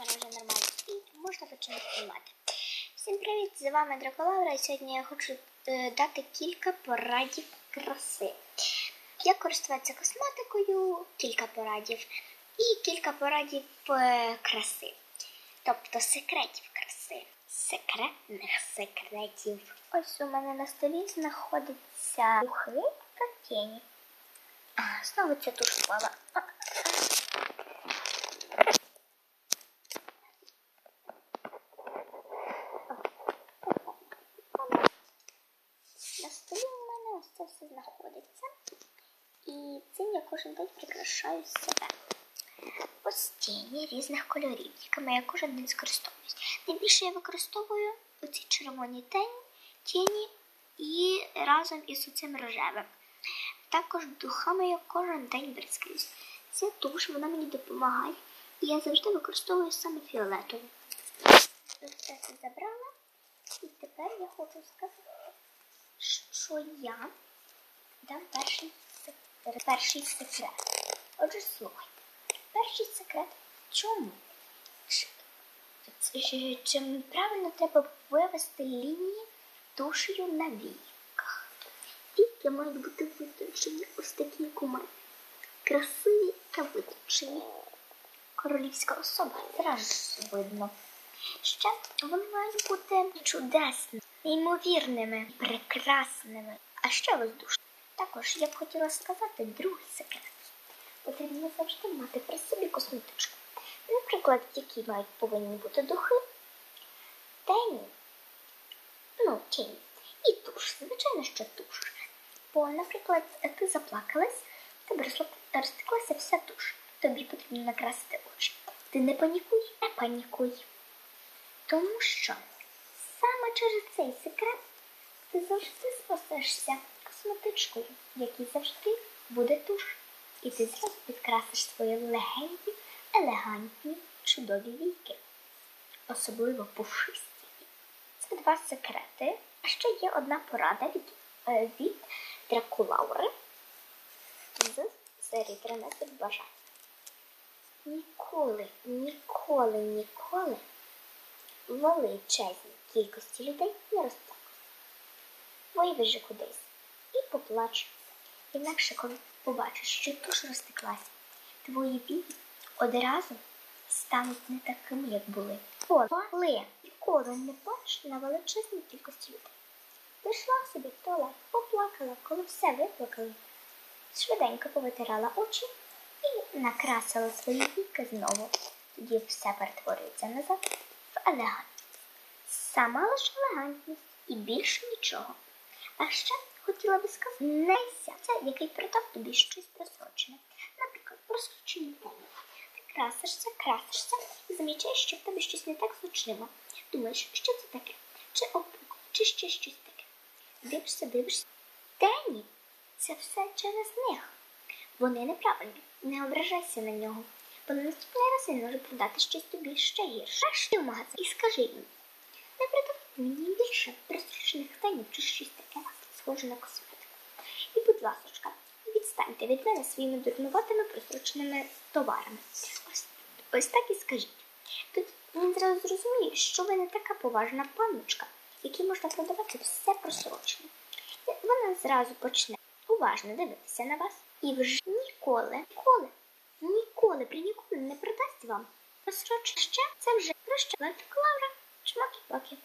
камера вже нормально стоїть, можна починати знімати. Всім привіт! З вами Драколаура і сьогодні я хочу е, дати кілька порадів краси. Як користуватися косметикою, кілька порадів, і кілька порадів е, краси. Тобто секретів краси. Секретних секретів. Ось у мене на столі знаходиться духи та тіні. А, знову ця туш. А, На столі у мене ось це все знаходиться. І цим я кожен день прикрашаю себе. Ось тіні різних кольорів, якими я кожен день скористовуюсь. Найбільше я використовую оці червоні тіні і разом із оцим рожевим. Також духами я кожен день бризкаюсь. Ця туш, вона мені допомагає, і я завжди використовую саме фіолетову. Ось це забрала. І тепер я хочу сказати, що я дам перший секрет. Перший секрет. Отже, слухай. Перший секрет. Чому? Чим правильно треба вивести лінії тушею на війках. Віки мають бути витончені, ось такі, як у мене. Красиві та витончені. Королівська особа зразу видно. Ще вони мають бути чудесними, неймовірними, прекрасними, а ще воздушними. Також я б хотіла сказати другий секрет. Потрібно завжди мати при собі косметичку. Наприклад, які мають повинні бути духи, тені, ну, тіні, і туш. Звичайно, що туш. Бо, наприклад, ти заплакалась, тебе розтеклася вся туш. Тобі потрібно накрасити очі. Ти не панікуй, не панікуй. Тому що саме через цей секрет ти завжди спасешся косметичкою, в якій завжди буде туш. І ти зразу підкрасиш свої легенькі, елегантні, чудові віки, особливо пушисті. Це два секрети. А ще є одна порада від, е, від Дракулаури з серії 13 бажань. Ніколи, ніколи, ніколи величезній кількості людей не розплакав. Вийди кудись і поплач. Інакше, коли побачиш, що туш розтеклася, твої вії одразу стануть не такими, як були. Коли ніколи не плач на величезній кількості людей. Пішла собі в туалет, поплакала, коли все виплакали, швиденько повитирала очі і накрасила свої віки знову. Тоді все перетворюється назад в елегантність. Сама лише елегантність і більше нічого. А ще хотіла би сказати, нейся, це який придав тобі щось просрочене. Наприклад, просрочені теми. Ти красишся, красишся і замічаєш, що в тебе щось не так з очима. Думаєш, що це таке? Чи опук, чи ще щось таке. Дивишся, дивишся. Тені це все через них. Вони неправильні. Не ображайся на нього. Бо на наступний раз він може продати щось тобі ще гірше. Аж ти в магазин і скажи їм. Не продавайте мені більше просрочених тенів чи щось таке схоже на косметику. І, будь ласка, відстаньте від мене своїми дурнуватими просроченими товарами. Ось, ось так і скажіть. Тут він зразу зрозуміє, що ви не така поважна панночка, якій можна продавати все просрочене. Вона зразу почне уважно дивитися на вас і вже ніколи, ніколи, ніколи при ніколи не продасть вам просрочене. Ще це вже прощавайте Клавра, шмаки-паки.